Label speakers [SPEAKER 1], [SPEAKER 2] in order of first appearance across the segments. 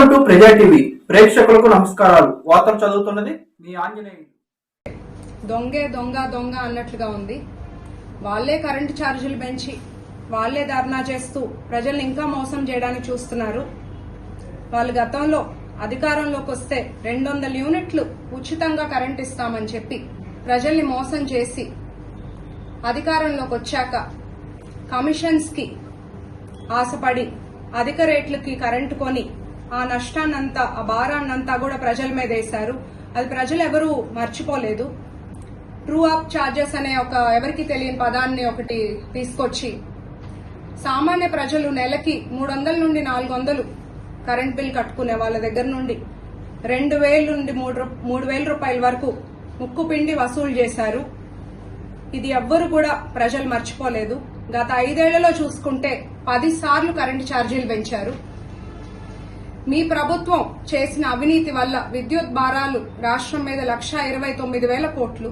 [SPEAKER 1] Welcome to ప్రజా TV ప్రేక్షకులకు నమస్కారాలు. వార్తలు చదువుతున్నది మీ ఆంజనేయులు.
[SPEAKER 2] దొంగే దొంగ దొంగ అన్నట్లుగా ఉంది. వాళ్ళే కరెంటు ఛార్జీలు పెంచి వాళ్ళే ధర్నా చేస్తూ ప్రజల్ని ఇంకా మోసం చేయడానికి చూస్తున్నారు. వాళ్ళు గతంలో అధికారంలోకి వస్తే రెండు వందల యూనిట్లు ఉచితంగా కరెంట్ ఇస్తామని చెప్పి ప్రజల్ని మోసం చేసి అధికారంలోకి వచ్చాక కమిషన్స్కి ఆశపడి అధిక రేట్లకి కరెంటు కొని ఆ నష్టాన్నంతా ఆ భారాన్నంతా కూడా ప్రజల మీద వేశారు. అది ప్రజలు ఎవరూ మర్చిపోలేదు. ట్రూ అప్ ఛార్జెస్ అనే ఒక ఎవరికి తెలియని పదాన్ని ఒకటి తీసుకొచ్చి సామాన్య ప్రజలు నెలకి మూడు వందల నుండి నాలుగు వందలు కరెంట్ బిల్ కట్టుకునే వాళ్ళ దగ్గర నుండి రెండు వేల నుండి మూడు మూడు వేల రూపాయల వరకు ముక్కు పిండి వసూలు చేశారు. ఇది ఎవ్వరు కూడా ప్రజలు మర్చిపోలేదు. గత ఐదేళ్ళలో చూసుకుంటే పది సార్లు కరెంటు ఛార్జీలు పెంచారు. మీ ప్రభుత్వం చేసిన అవినీతి వల్ల విద్యుత్ భారాలు రాష్ట్రం మీద లక్ష ఇరవై తొమ్మిది వేల కోట్లు.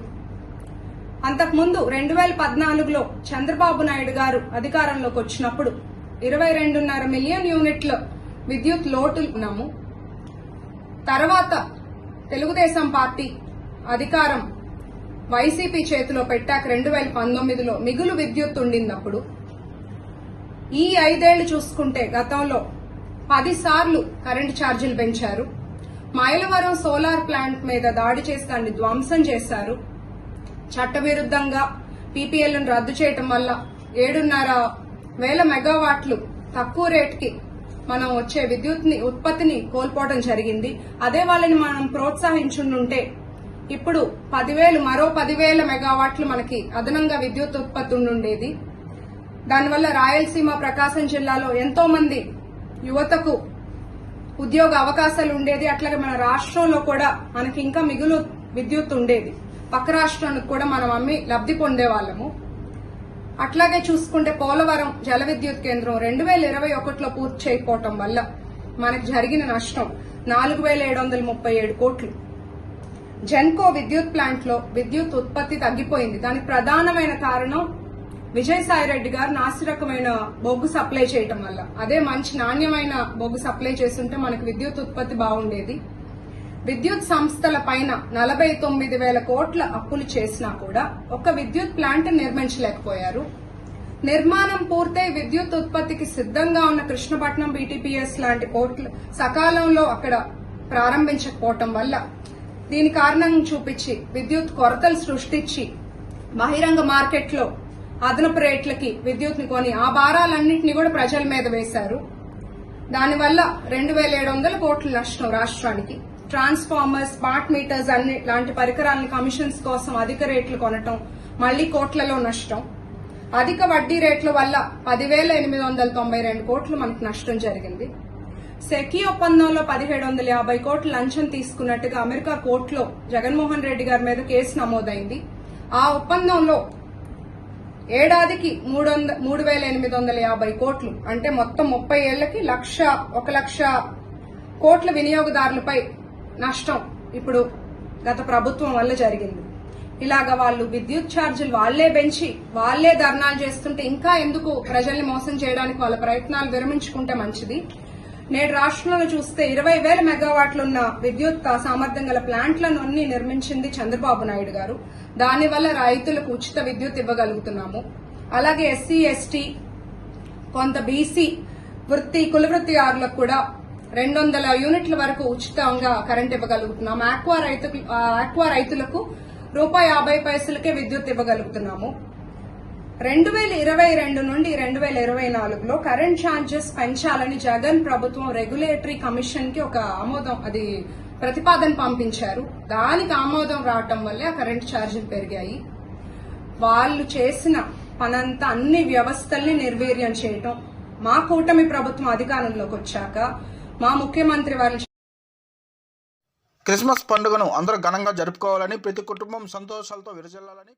[SPEAKER 2] అంతకుముందు రెండు వేల పద్నాలుగులో చంద్రబాబు నాయుడు గారు అధికారంలోకి వచ్చినప్పుడు ఇరవై రెండున్నర మిలియన్ యూనిట్ల విద్యుత్ లోటు ఉన్నాము. తర్వాత తెలుగుదేశం పార్టీ అధికారం వైసీపీ చేతిలో పెట్టాక రెండు వేల పంతొమ్మిదిలో మిగులు విద్యుత్ ఉండినప్పుడు ఈ ఐదేళ్ళు చూసుకుంటే గతంలో పది సార్లు కరెంటు ఛార్జీలు పెంచారు. మైలవరం సోలార్ ప్లాంట్ మీద దాడి చేసి దాన్ని ధ్వంసం చేశారు. చట్టవిరుద్ధంగా పీపీఎల్ను రద్దు చేయటం వల్ల ఏడున్నర వేల మెగావాట్లు తక్కువ రేట్కి మనం వచ్చే విద్యుత్ని ఉత్పత్తిని కోల్పోవడం జరిగింది. అదే వాళ్ళని మనం ప్రోత్సహించుంటే ఇప్పుడు పదివేలు మరో పదివేల మెగావాట్లు మనకి అదనంగా విద్యుత్ ఉత్పత్తి ఉండేది దానివల్ల రాయలసీమ ప్రకాశం జిల్లాలో ఎంతో మంది యువతకు ఉద్యోగ అవకాశాలు ఉండేది. అట్లాగే మన రాష్ట్రంలో కూడా మనకి ఇంకా మిగులు విద్యుత్ ఉండేది. పక్క రాష్ట్రానికి కూడా మనం అమ్మి లబ్ధి పొందే వాళ్ళము అట్లాగే చూసుకుంటే పోలవరం జల విద్యుత్ కేంద్రం రెండు వేల ఇరవై ఒకటిలో పూర్తి చేయకపోవటం వల్ల మనకు జరిగిన నష్టం నాలుగు వేల ఏడు వందల ముప్పై ఏడు కోట్లు. జెన్కో విద్యుత్ ప్లాంట్లో విద్యుత్ ఉత్పత్తి తగ్గిపోయింది. దానికి ప్రధానమైన కారణం విజయసాయిరెడ్డి గారు నాసిరకమైన బొగ్గు సప్లై చేయటం వల్ల. అదే మంచి నాణ్యమైన బొగ్గు సప్లై చేస్తుంటే మనకు విద్యుత్ ఉత్పత్తి బాగుండేది. విద్యుత్ సంస్థల పైన నలభై తొమ్మిది వేల కోట్ల అప్పులు చేసినా కూడా ఒక విద్యుత్ ప్లాంట్ నిర్మించలేకపోయారు. నిర్మాణం పూర్తయి విద్యుత్ ఉత్పత్తికి సిద్ధంగా ఉన్న కృష్ణపట్నం బీటీపీఎస్ లాంటి పోర్టులు సకాలంలో అక్కడ ప్రారంభించకపోవటం వల్ల దీని కారణం చూపించి విద్యుత్ కొరతలు సృష్టించి బహిరంగ మార్కెట్లో అదనపు రేట్లకి విద్యుత్ని కొని ఆ భారాలన్నింటినీ కూడా ప్రజల మీద వేశారు. దానివల్ల రెండు వేల ఏడు వందల కోట్ల నష్టం రాష్ట్రానికి. ట్రాన్స్ఫార్మర్స్ స్మార్ట్ మీటర్స్ అన్ని లాంటి పరికరాలను కమిషన్స్ కోసం అధిక రేట్లు కొనటం మళ్ళీ కోట్లలో నష్టం. అధిక వడ్డీ రేట్ల వల్ల పదివేల ఎనిమిది వందల తొంభై రెండు కోట్లు మనకు నష్టం జరిగింది. సెకీ ఒప్పందంలో పదిహేడు వందల యాభై కోట్లు లంచం తీసుకున్నట్టుగా అమెరికా కోర్టులో జగన్మోహన్ రెడ్డి గారి మీద కేసు నమోదైంది. ఆ ఒప్పందంలో ఏడాదికి మూడు వంద మూడు వేల ఎనిమిది వందల యాభై కోట్లు. అంటే మొత్తం ముప్పై ఏళ్ళకి లక్ష ఒక లక్ష కోట్ల వినియోగదారులపై నష్టం ఇప్పుడు గత ప్రభుత్వం వల్ల జరిగింది. ఇలాగ వాళ్ళు విద్యుత్ ఛార్జీలు వాళ్ళే పెంచి వాళ్ళే ధర్నాలు చేస్తుంటే ఇంకా ఎందుకు ప్రజల్ని మోసం చేయడానికి వాళ్ళ ప్రయత్నాలు విరమించుకుంటే మంచిది? నేడు రాష్ట్రంలో చూస్తే ఇరవై వేల మెగావాట్లున్న విద్యుత్ సామర్థ్యం గల ప్లాంట్లను అన్ని నిర్మించింది చంద్రబాబు నాయుడు గారు. దానివల్ల రైతులకు ఉచిత విద్యుత్ ఇవ్వగలుగుతున్నాము. అలాగే ఎస్సీ ఎస్టీ కొంత బీసీ వృత్తి కులవృత్తిదారులకు కూడా రెండు వందల యూనిట్ల వరకు ఉచితంగా కరెంట్ ఇవ్వగలుగుతున్నాము. ఆక్వా రైతు ఆక్వా రైతులకు రూపాయి యాభై పైసలకే విద్యుత్ ఇవ్వగలుగుతున్నాము. రెండు వేల ఇరవై రెండు నుండి రెండు వేల ఇరవై నాలుగులో కరెంట్ ఛార్జెస్ పెంచాలని జగన్ ప్రభుత్వం రెగ్యులేటరీ కమిషన్కి ఒక ఆమోదం అది ప్రతిపాదన పంపించారు. దానికి ఆమోదం రావటం వల్లే ఆ కరెంట్ ఛార్జీలు పెరిగాయి. వాళ్ళు చేసిన పనంతా అన్ని వ్యవస్థల్ని నిర్వీర్యం చేయటం మా కూటమి ప్రభుత్వం అధికారంలోకి వచ్చాక మా ముఖ్యమంత్రి వారి
[SPEAKER 3] క్రిస్మస్ పండుగను అందరూ ఘనంగా జరుపుకోవాలని ప్రతి కుటుంబం సంతోషాలతో విరజల్లాలని